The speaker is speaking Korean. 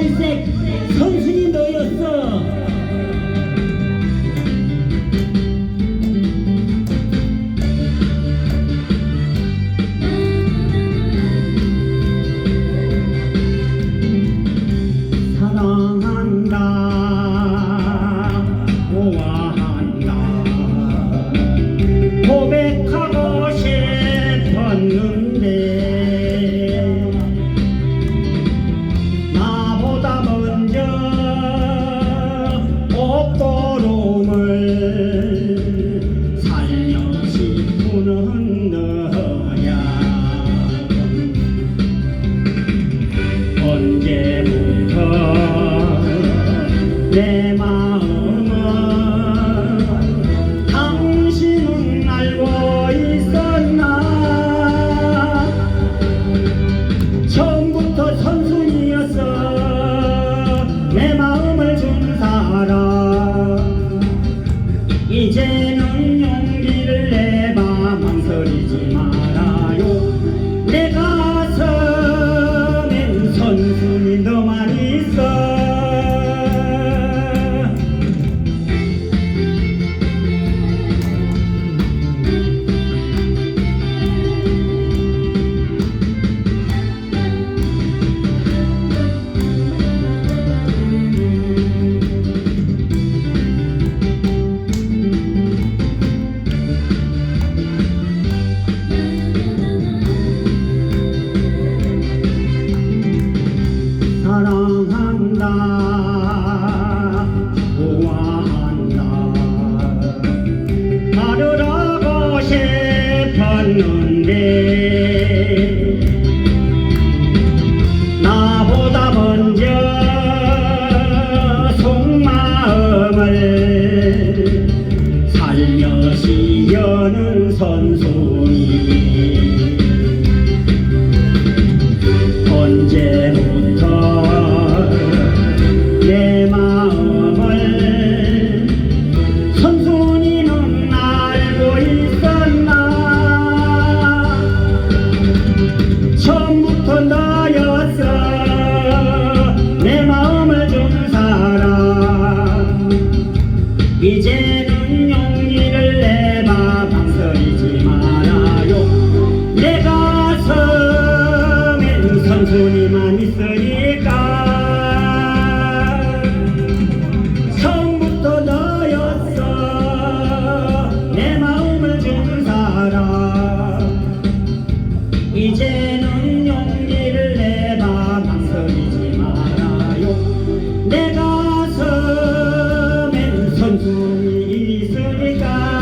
basic. 알려시푸는 너야. 언제부터 사랑한다. 좋아한다. 다르라고 싶었는데 ีสุริกา